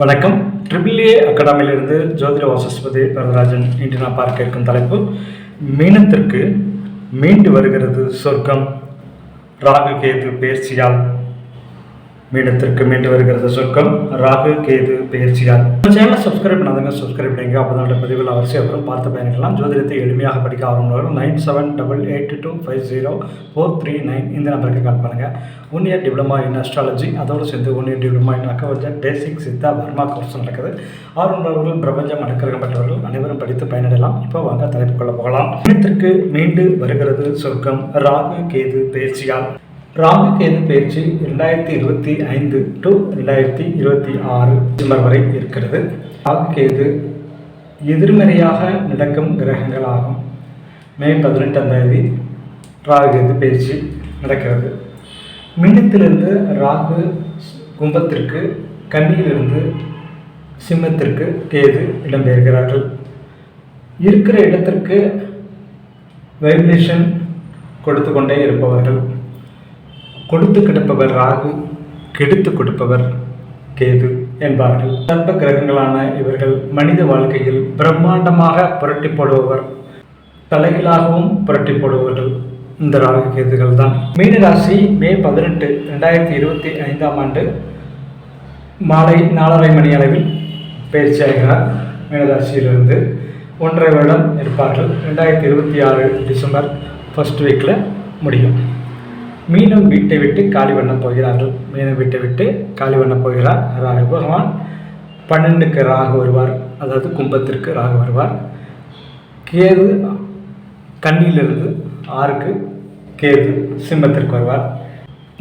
வணக்கம். Triple A அகாடமியிலிருந்து ஜோதிட வாசஸ்பதி வரதராஜன் இன்று நான் பார்க்க இருக்கும் தலைப்பு மீனத்திற்கு மீண்டு வருகிறது சொர்க்கம். ராகு கேது பேர்ச்சியால் மீனத்திற்கு மீண்டு வருகிறது சொர்க்கம். ராகு கேது பயிற்சியால் நம்ம சேனலை சப்ஸ்கிரைப் பண்ணாதங்க. சப்ஸ்கிரைப் பண்ணுங்க அப்போ தான் பதிவில் அவசியம் அப்புறம் பார்த்து பயணிக்கலாம் ஜோதிடத்தை எளிமையாக படிக்க ஆரம்பிக்கும் nine seven double eight two five zero four three nine இந்த நம்பருக்கு கால் பண்ணுங்கள் one year diploma in astrology அதோடு சேர்ந்து ஒன் இயர் டிப்ளமா இன் அக்கவஞ்ச பேசிக் சித்தா வர்மா கோர்ஸ் நடக்குது. ஆர்வலர்கள் பிரபஞ்சம் அடக்கிறகப்பட்டவர்கள் அனைவரும் படித்து பயனடையலாம். இப்போ வாங்க தலைப்பு கொள்ள போகலாம். மீனத்திற்கு மீண்டு வருகிறது சொர்க்கம். ராகு கேது பயிற்சியால் ராகு கேது பயிற்சி ரெண்டாயிரத்தி இருபத்தி ஐந்து டு ரெண்டாயிரத்தி இருபத்தி ஆறு டிசம்பர் வரை இருக்கிறது. ராகு கேது எதிர்மறையாக நடக்கும் கிரகங்கள் ஆகும் மே பதினெட்டாம் தேதி ராகு கேது பயிற்சி நடக்கிறது. மின்னத்திலிருந்து ராகு கும்பத்திற்கு கன்னியிலிருந்து சிம்மத்திற்கு கேது இடம்பெயர்கிறார்கள். இருக்கிற இடத்திற்கு வைப்ரேஷன் கொடுத்து கொண்டே இருப்பவர்கள். கொடுத்து கிடப்பவர் ராகு கெடுத்து கொடுப்பவர் கேது என்பார்கள். சர்ப கிரகங்களான இவர்கள் மனித வாழ்க்கையில் பிரம்மாண்டமாக புரட்டி போடுபவர் தலைகளாகவும் புரட்டி போடுபவர்கள் இந்த ராகு கேதுகள் தான். மீனராசி மே பதினெட்டு ரெண்டாயிரத்தி இருபத்தி ஐந்தாம் ஆண்டு மாலை நாலரை மணி அளவில் பயிற்சியாகிறார் மீனராசியிலிருந்து ஒன்றரை வருடம் இருப்பார்கள். ரெண்டாயிரத்தி இருபத்தி ஆறு டிசம்பர் ஃபர்ஸ்ட் வீக்கில் முடியும். மீண்டும் வீட்டை விட்டு காலி பண்ண போகிறார்கள். மீண்டும் வீட்டை விட்டு காலி பண்ண போகிறார். ராகு பகவான். பன்னெண்டுக்கு ராகு வருவார். அதாவது கும்பத்திற்கு ராகு வருவார். கேது கண்ணிலிருந்து ஆறுக்கு கேது சிம்மத்திற்கு வருவார்.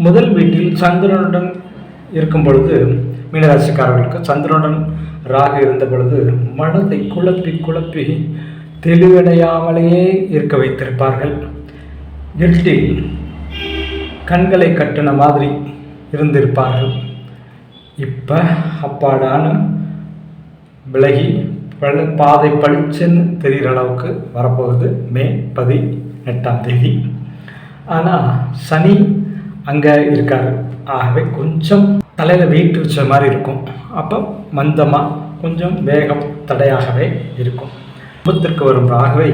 முதல் வீட்டில் சந்திரனுடன் இருக்கும் பொழுது மீனராசிக்காரர்களுக்கு சந்திரனுடன் ராகு இருந்த பொழுது மனதை குழப்பி குழப்பி தெளிவடையாமலேயே இருக்க வைத்திருப்பார்கள். இருட்டில் கண்களை கட்டின மாதிரி இருந்திருப்பார்கள். இப்போ அப்பாடான விலகி பழ பாதை பளிச்சுன்னு தெரிகிற அளவுக்கு வரப்போகுது. மே பதினெட்டாம் தேதி. ஆனால் சனி அங்கே இருக்கார். ஆகவே கொஞ்சம் தலையில் வெயிட் வச்ச மாதிரி இருக்கும். அப்போ மந்தமாக கொஞ்சம் வேகம் தடையாகவே இருக்கும். கும்பத்திற்கு வரும். ராகவே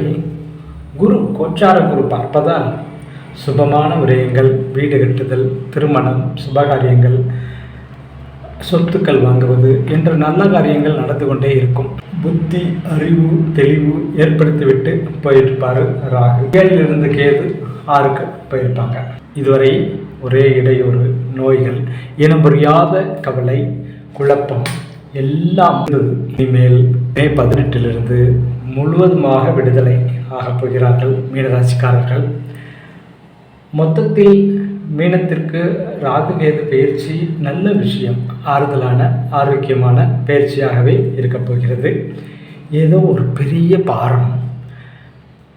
குரு கோச்சார குரு பார்ப்பதால் சுபமான விரயங்கள் வீடு கட்டுதல் திருமணம் சுபகாரியங்கள் சொத்துக்கள் வாங்குவது என்ற நல்ல காரியங்கள் நடந்து கொண்டே இருக்கும். புத்தி அறிவு தெளிவு ஏற்படுத்திவிட்டு போயிருப்பார் ராகு. ஏழிலிருந்து கேது ஆறுக்கு போயிருப்பாங்க. இதுவரை ஒரே இடையூறு நோய்கள் இனம் புரியாத கவலை குழப்பம் எல்லாம் இனிமேல் மே பதினெட்டிலிருந்து முழுவதுமாக விடுதலை ஆகப் போகிறார்கள் மீனராசிக்காரர்கள். மொத்தத்தில் மீனத்திற்கு ராகுகேது பயிற்சி நல்ல விஷயம் ஆறுதலான ஆரோக்கியமான பயிற்சியாகவே இருக்கப் போகிறது. ஏதோ ஒரு பெரிய பாரம்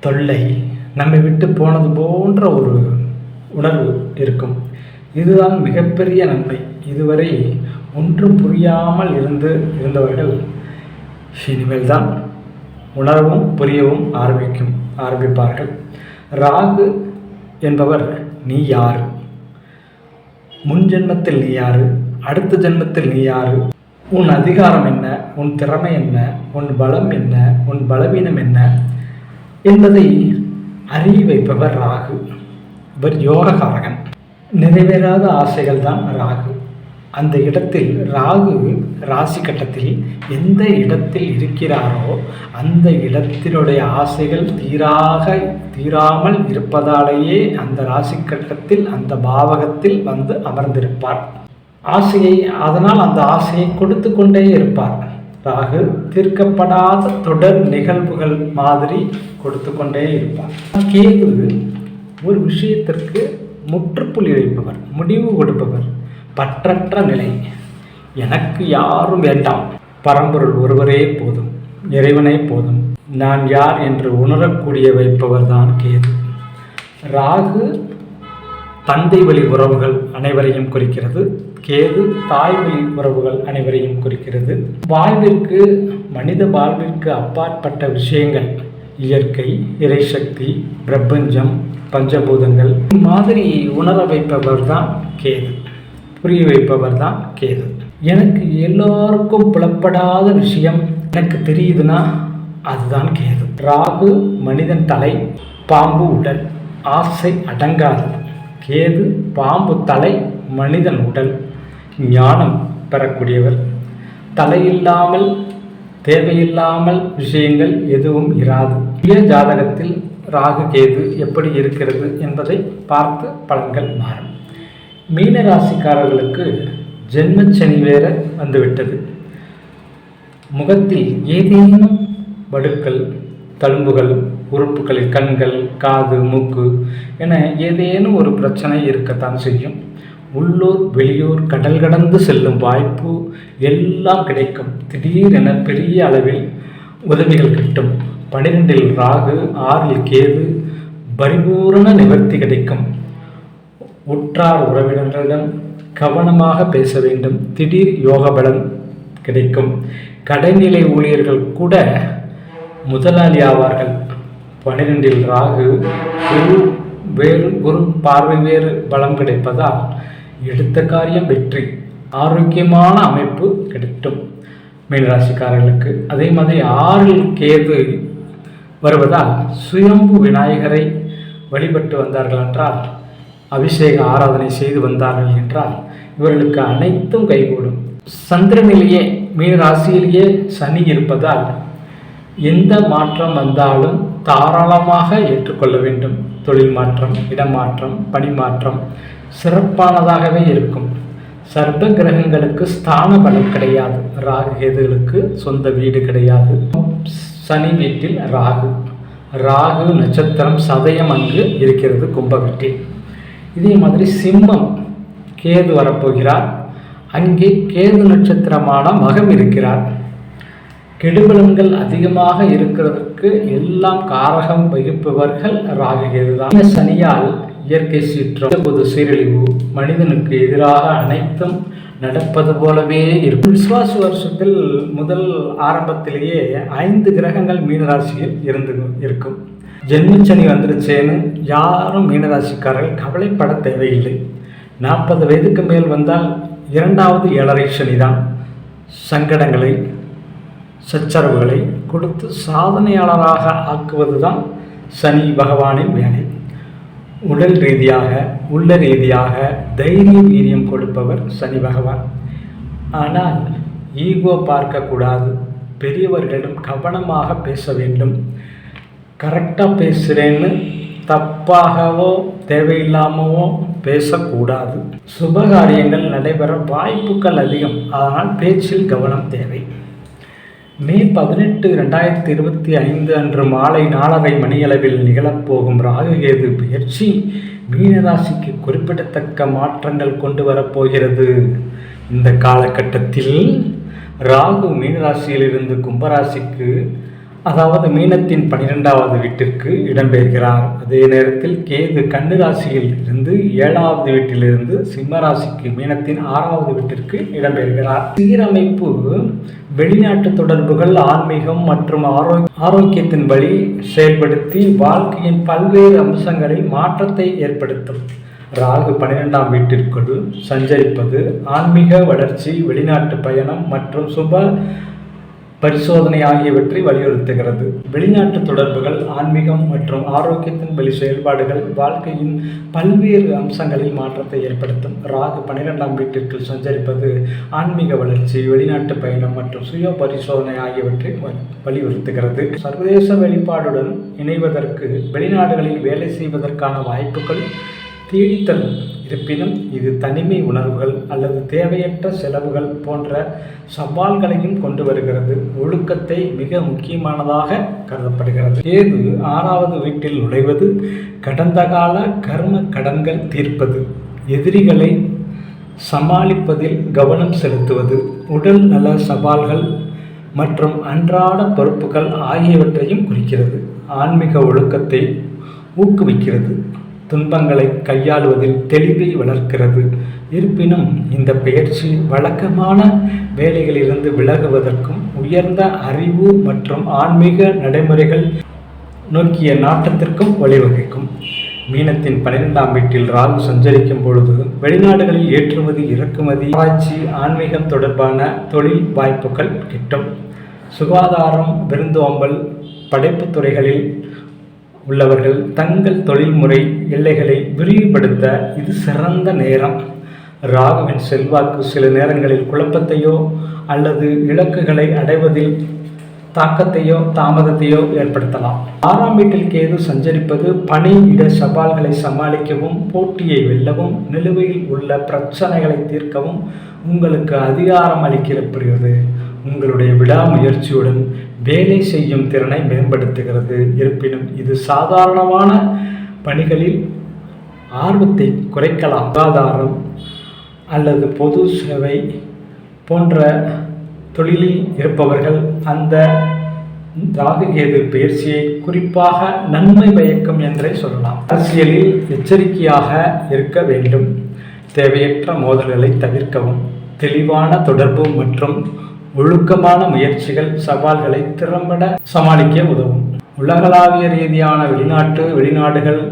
தொல்லை நம்மை விட்டு போனது போன்ற ஒரு உணர்வு இருக்கும். இதுதான் மிகப்பெரிய நன்மை. இதுவரை ஒன்றும் புரியாமல் இருந்து இருந்தவர்கள் இனிமேல் தான் உணரவும் புரியவும் ஆரம்பிக்கும் ஆரம்பிப்பார்கள். ராகு என்பவர் நீ யார்? முன் ஜென்மத்தில் நீ யாரு? அடுத்த ஜென்மத்தில் நீ யாரு? உன் அதிகாரம் என்ன? உன் திறமை என்ன? உன் பலம் என்ன? உன் பலவீனம் என்ன? என்பதை அறிய வைப்பவர் ராகு. இவர் யோககாரகன் நிறைவேறாத ஆசைகள் தான் ராகு. அந்த இடத்தில் ராகு ராசி கட்டத்தில் எந்த இடத்தில் இருக்கிறாரோ அந்த இடத்தினுடைய ஆசைகள் தீராக தீராமல் இருப்பதாலேயே அந்த ராசி கட்டத்தில் அந்த பாவகத்தில் வந்து அமர்ந்திருப்பார். ஆசையை அதனால் அந்த ஆசையை கொடுத்து கொண்டே இருப்பார். ராகு தீர்க்கப்படாத தொடர் நிகழ்வுகள் மாதிரி கொடுத்து கொண்டே இருப்பார். கேது ஒரு விஷயத்திற்கு முற்றுப்புள்ளி வைப்பவர் முடிவு கொடுப்பவர். பற்றற்ற நிலை. எனக்கு யாரும் வேண்டாம். பரம்பொருள் ஒருவரே போதும். இறைவனே போதும். நான் யார் என்று உணரக்கூடிய வைப்பவர் தான் கேது. ராகு தந்தை வழி உறவுகள் அனைவரையும் குறிக்கிறது. கேது தாய் வழி உறவுகள் அனைவரையும் குறிக்கிறது. வாழ்விற்கு மனித வாழ்விற்கு அப்பாற்பட்ட விஷயங்கள். இயற்கை இறைசக்தி பிரபஞ்சம் பஞ்சபூதங்கள். மாதிரி உணர வைப்பவர் தான் கேது. புரிய வைப்பவர் தான் கேது. எனக்கு எல்லோருக்கும் புலப்படாத விஷயம் எனக்கு தெரியுதுன்னா அதுதான் கேது. ராகு மனிதன் தலை பாம்பு உடல். ஆசை அடங்காது. கேது பாம்பு தலை மனிதன் உடல். ஞானம் பெறக்கூடியவர். தலையில்லாமல் தேவையில்லாமல் விஷயங்கள் எதுவும் இராது. சுய ஜாதகத்தில் ராகு கேது எப்படி இருக்கிறது என்பதை பார்த்து பலன்கள் மாறும். மீன ராசிக்காரர்களுக்கு ஜென்மச்சனி வேற வந்துவிட்டது. முகத்தில் ஏதேனும் வடுக்கள் தழும்புகள் உறுப்புகளில் கண்கள் காது மூக்கு என ஏதேனும் ஒரு பிரச்சனை இருக்கத்தான் செய்யும். உள்ளூர் வெளியூர் கடல் கடந்து செல்லும் வாய்ப்பு எல்லாம் கிடைக்கும். திடீரென பெரிய அளவில் உதவிகள் கிட்டும். பனிரெண்டில் ராகு ஆறில் கேது பரிபூரண நிவர்த்தி கிடைக்கும். உற்றார் உறவினர்களிடம் கவனமாக பேச வேண்டும். திடீர் யோக பலம் கிடைக்கும். கடைநிலை ஊழியர்கள் கூட முதலாளி ஆவார்கள். பனிரெண்டில் ராகு குரு வேறு குரு பார்வை வேறு பலம் கிடைப்பதால் எடுத்த காரியம் வெற்றி ஆரோக்கியமான அமைப்பு கிடைக்கும். மீனராசிக்காரர்களுக்கு அதே மாதிரி ஆறில் கேது வருவதால் சுயம்பு விநாயகரை வழிபட்டு வந்தார்கள் என்றால் அபிஷேக ஆராதனை செய்து வந்தார்கள் என்றால் இவர்களுக்கு அனைத்தும் கைகூடும். சந்திரனிலேயே மீன ராசியிலேயே சனி இருப்பதால் எந்த மாற்றம் வந்தாலும் தாராளமாக ஏற்றுக்கொள்ள வேண்டும். தொழில் மாற்றம் இடமாற்றம் பணிமாற்றம் சிறப்பானதாகவே இருக்கும். சர்ப்ப கிரகங்களுக்கு ஸ்தான பலம் கிடையாது. ராகு கேதுகளுக்கு சொந்த வீடு கிடையாது. சனி வீட்டில் ராகு. ராகு நட்சத்திரம் சதயம் அங்கு இருக்கிறது கும்பவெட்டி இதே மாதிரி சிம்மம் கேது வரப்போகிறார். அங்கே கேது நட்சத்திரமான மகம் இருக்கிறார். கெடுபலன்கள் அதிகமாக இருக்கிறதற்கு எல்லாம் காரகம் வகிப்பவர்கள் ராகுகேது தான் சனியால் இயற்கை சீற்றம் பொது சீரழிவு மனிதனுக்கு எதிராக அனைத்தும் நடப்பது போலவே இருக்கும். விஸ்வாச வருஷத்தில் முதல் ஆரம்பத்திலேயே ஐந்து கிரகங்கள் மீனராசியில் இருந்து இருக்கும். ஜென்மச்சனி வந்துருச்சேன்னு யாரும் மீனராசிக்காரர்கள் கவலைப்பட தேவையில்லை. நாற்பது வயதுக்கு மேல் வந்தால் இரண்டாவது ஏழரை சனி தான் சங்கடங்களை சச்சரவுகளை கொடுத்து சாதனையாளராக ஆக்குவது தான் சனி பகவானின் வேலை. உடல் ரீதியாக உள்ள ரீதியாக தைரிய வீரியம் கொடுப்பவர் சனி பகவான். ஆனால் ஈகோ பார்க்கக்கூடாது. பெரியவர்களிடம் கவனமாக பேச வேண்டும். கரெக்டாக பேசுகிறேன்னு தப்பாகவோ தேவையில்லாமவோ பேசக்கூடாது. சுபகாரியங்கள் நடைபெற வாய்ப்புகள் அதிகம். அதனால் பேச்சில் கவனம் தேவை. மே பதினெட்டு ரெண்டாயிரத்தி இருபத்தி ஐந்து அன்று மாலை நாலரை மணியளவில் நிகழப்போகும் ராகுகேது பயிற்சி மீனராசிக்கு குறிப்பிடத்தக்க மாற்றங்கள் கொண்டு வரப்போகிறது இந்த காலகட்டத்தில் ராகு மீனராசியிலிருந்து கும்பராசிக்கு அதாவது மீனத்தின் பனிரெண்டாவது வீட்டிற்கு இடம்பெறுகிறார் அதே நேரத்தில் கேது கன்னிராசியில் இருந்து ஏழாவது வீட்டிலிருந்து சிம்மராசிக்கு மீனத்தின் ஆறாவது வீட்டிற்கு இடம்பெறுகிறார் சீரமைப்பு வெளிநாட்டு தொடர்புகள் ஆன்மீகம் மற்றும் ஆரோக்கியத்தின் வழி செயல்படுத்தி வாழ்க்கையின் பல்வேறு அம்சங்களில் மாற்றத்தை ஏற்படுத்தும். ராகு பன்னிரெண்டாம் வீட்டிற்குள் சஞ்சரிப்பது ஆன்மீக வளர்ச்சி வெளிநாட்டு பயணம் மற்றும் சுப பரிசோதனை ஆகியவற்றை வலியுறுத்துகிறது. வெளிநாட்டு தொடர்புகள் ஆன்மீகம் மற்றும் ஆரோக்கியத்தின் வழி செயல்பாடுகள் வாழ்க்கையின் பல்வேறு அம்சங்களில் மாற்றத்தை ஏற்படுத்தும். ராகு பனிரெண்டாம் வீட்டிற்கு சஞ்சரிப்பது ஆன்மீக வளர்ச்சி வெளிநாட்டு பயணம் மற்றும் சுய பரிசோதனை ஆகியவற்றை வலியுறுத்துகிறது. சர்வதேச வெளிப்பாடுடன் இணைவதற்கு வெளிநாடுகளில் வேலை செய்வதற்கான வாய்ப்புகள் தேடித்தரும். இருப்பினும் இது தனிமை உணர்வுகள் அல்லது தேவையற்ற செலவுகள் போன்ற சவால்களையும் கொண்டு வருகிறது. ஒழுக்கத்தை மிக முக்கியமானதாக கருதப்படுகிறது. ஏது ஆறாவது வீட்டில் நுழைவது கடந்த கால கர்ம கடன்கள் தீர்ப்பது எதிரிகளை சமாளிப்பதில் கவனம் செலுத்துவது உடல் நல சவால்கள் மற்றும் அன்றாட பொறுப்புகள் ஆகியவற்றையும் குறிக்கிறது. ஆன்மீக ஒழுக்கத்தை ஊக்குவிக்கிறது. துன்பங்களை கையாளுவதில் தெளிவை வளர்க்கிறது. இருப்பினும் இந்த பயிற்சி வழக்கமான வேலைகளிலிருந்து விலகுவதற்கும் உயர்ந்த அறிவு மற்றும் ஆன்மீக நடைமுறைகள் நோக்கிய நாட்டத்திற்கும் வழிவகுக்கும். மீனத்தின் பன்னிரெண்டாம் வீட்டில் ராகு சஞ்சரிக்கும் பொழுது வெளிநாடுகளில் ஏற்றுமதி இறக்குமதி ஆராய்ச்சி ஆன்மீகம் தொடர்பான தொழில் வாய்ப்புகள் கிட்டும். சுகாதாரம் விருந்தோம்பல் படைப்பு துறைகளில் உள்ளவர்கள் தங்கள் தொழில்முறை எல்லைகளை விரிவுபடுத்த இது சிறந்த நேரம். ராகுவின் செல்வாக்கு சில நேரங்களில் குழப்பத்தையோ அல்லது இலக்குகளை அடைவதில் தாக்கத்தையோ தாமதத்தையோ ஏற்படுத்தலாம். ஆறாம் வீட்டில் கேது சஞ்சரிப்பது பணி இட சவால்களை சமாளிக்கவும் போட்டியை வெல்லவும் நிலுவையில் உள்ள பிரச்சனைகளை தீர்க்கவும் உங்களுக்கு அதிகாரம் அளிக்கப்படுகிறது உங்களுடைய விடாமுயற்சியுடன் வேலை செய்யும் திறனை மேம்படுத்துகிறது. இருப்பினும் இது சாதாரணமான பணிகளில் ஆர்வத்தை குறைக்கலாம். சுகாதாரம் அல்லது பொது சேவை போன்ற தொழிலில் இருப்பவர்கள் அந்த ராகுகேது பயிற்சியை குறிப்பாக நன்மை பயக்கும் என்றே சொல்லலாம். அரசியலில் எச்சரிக்கையாக இருக்க வேண்டும். தேவையற்ற மோதல்களை தவிர்க்கவும் தெளிவான தொடர்பு மற்றும் ஒழுக்கமான முயற்சிகள் சவால்களை திறம்பட சமாளிக்க உதவும். உலகளாவிய ரீதியான வெளிநாட்டு வெளிநாடுகள்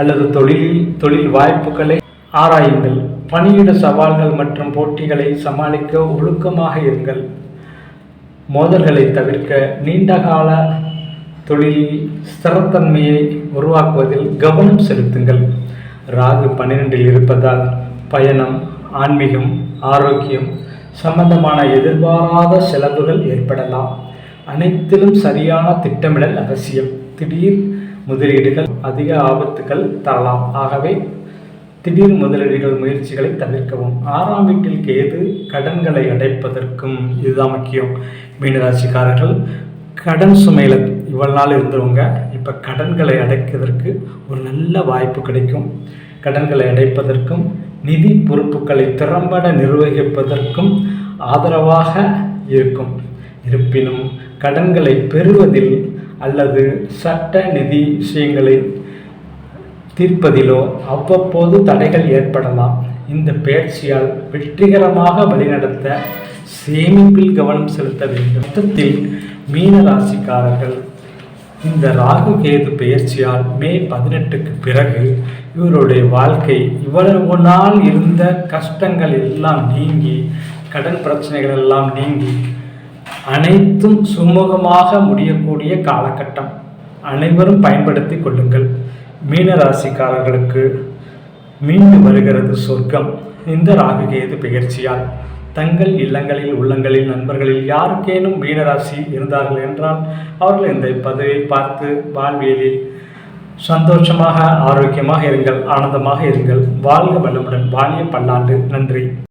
அல்லது தொழிலில் தொழில் வாய்ப்புகளை ஆராயுங்கள். பணியிட சவால்கள் மற்றும் போட்டிகளை சமாளிக்க ஒழுக்கமாக இருங்கள். மோதல்களை தவிர்க்க நீண்டகால தொழிலில் ஸ்திரத்தன்மையை உருவாக்குவதில் கவனம் செலுத்துங்கள். ராகு பன்னிரெண்டில் இருப்பதால் பயணம் ஆன்மீகம் ஆரோக்கியம் சம்பந்தமான எதிர்பாராத செலவுகள் ஏற்படலாம். அனைத்திலும் சரியான திட்டமிடல் அவசியம். திடீர் முதலீடுகள் அதிக ஆபத்துகள் தரலாம். ஆகவே திடீர் முதலீடுகள் முயற்சிகளை தவிர்க்கவும். ஆறாம் வீட்டில் கேது கடன்களை அடைப்பதற்கும் இதுதான் முக்கியம். மீனராசிக்காரர்கள் கடன் சுமையில் இவ்வளவு நாள் இருந்தவங்க இப்போ கடன்களை அடைக்கிறதற்கு ஒரு நல்ல வாய்ப்பு கிடைக்கும். கடன்களை அடைப்பதற்கும் நிதி பொறுப்புகளை திறம்பட நிர்வகிப்பதற்கும் ஆதரவாக இருக்கும். இருப்பினும் கடன்களை பெறுவதில் அல்லது சட்ட நிதி விஷயங்களை தீர்ப்பதிலோ அவ்வப்போது தடைகள் ஏற்படலாம். இந்த பயிற்சியால் வெற்றிகரமாக வழிநடத்த சேமிப்பில் கவனம் செலுத்த வேண்டும். மொத்தத்தில் மீன ராசிக்காரர்கள் இந்த ராகு கேது பயிற்சியால் மே பதினெட்டுக்கு பிறகு இவருடைய வாழ்க்கை இவ்வளவு நாள் இருந்த கஷ்டங்கள் எல்லாம் நீங்கி கடன் பிரச்சனைகள் எல்லாம் நீங்கி அனைத்தும் சுமூகமாக முடியக்கூடிய காலகட்டம். அனைவரும் பயன்படுத்தி கொள்ளுங்கள். மீனராசிக்காரர்களுக்கு மீண்டு வருகிறது சொர்க்கம். இந்த ராகுகேது பெயர்ச்சியால் தங்கள் இல்லங்களில் உள்ளங்களில் நண்பர்களில் யாருக்கேனும் மீனராசி இருந்தார்கள் என்றால் அவர்கள் இந்த பதவியை பார்த்து வாழ்வியலில் சந்தோஷமாக ஆரோக்கியமாக இருங்கள் ஆனந்தமாக இருங்கள். வாழ்க வளமுடன் வாழிய பல்லாண்டு. நன்றி.